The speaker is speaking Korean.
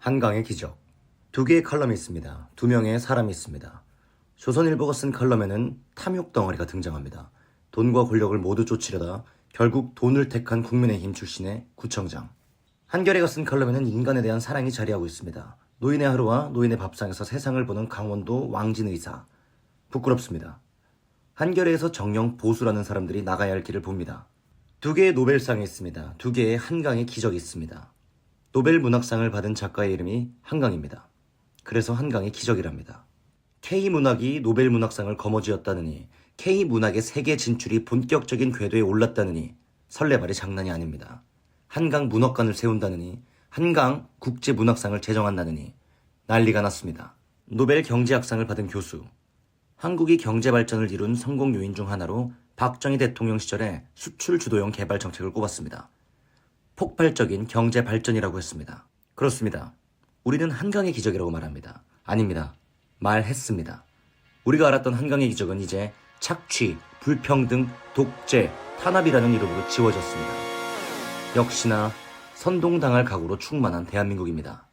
한강의 기적. 두 개의 칼럼이 있습니다. 두 명의 사람이 있습니다. 조선일보가 쓴 칼럼에는 탐욕 덩어리가 등장합니다. 돈과 권력을 모두 쫓으려다 결국 돈을 택한 국민의힘 출신의 구청장. 한겨레가 쓴 칼럼에는 인간에 대한 사랑이 자리하고 있습니다. 노인의 하루와 노인의 밥상에서 세상을 보는 강원도 왕진 의사. 부끄럽습니다. 한겨레에서 정령 보수라는 사람들이 나가야 할 길을 봅니다. 두 개의 노벨상이 있습니다. 두 개의 한강의 기적이 있습니다. 노벨 문학상을 받은 작가의 이름이 한강입니다. 그래서 한강의 기적이랍니다. K문학이 노벨 문학상을 거머쥐었다느니 K문학의 세계 진출이 본격적인 궤도에 올랐다느니 설레발이 장난이 아닙니다. 한강 문학관을 세운다느니 한강 국제문학상을 제정한다느니 난리가 났습니다. 노벨 경제학상을 받은 교수 한국이 경제 발전을 이룬 성공 요인 중 하나로 박정희 대통령 시절에 수출 주도형 개발 정책을 꼽았습니다. 폭발적인 경제 발전이라고 했습니다. 그렇습니다. 우리는 한강의 기적이라고 말합니다. 아닙니다. 말했습니다. 우리가 알았던 한강의 기적은 이제 착취, 불평등, 독재, 탄압이라는 이름으로 지워졌습니다. 역시나 선동당할 각오로 충만한 대한민국입니다.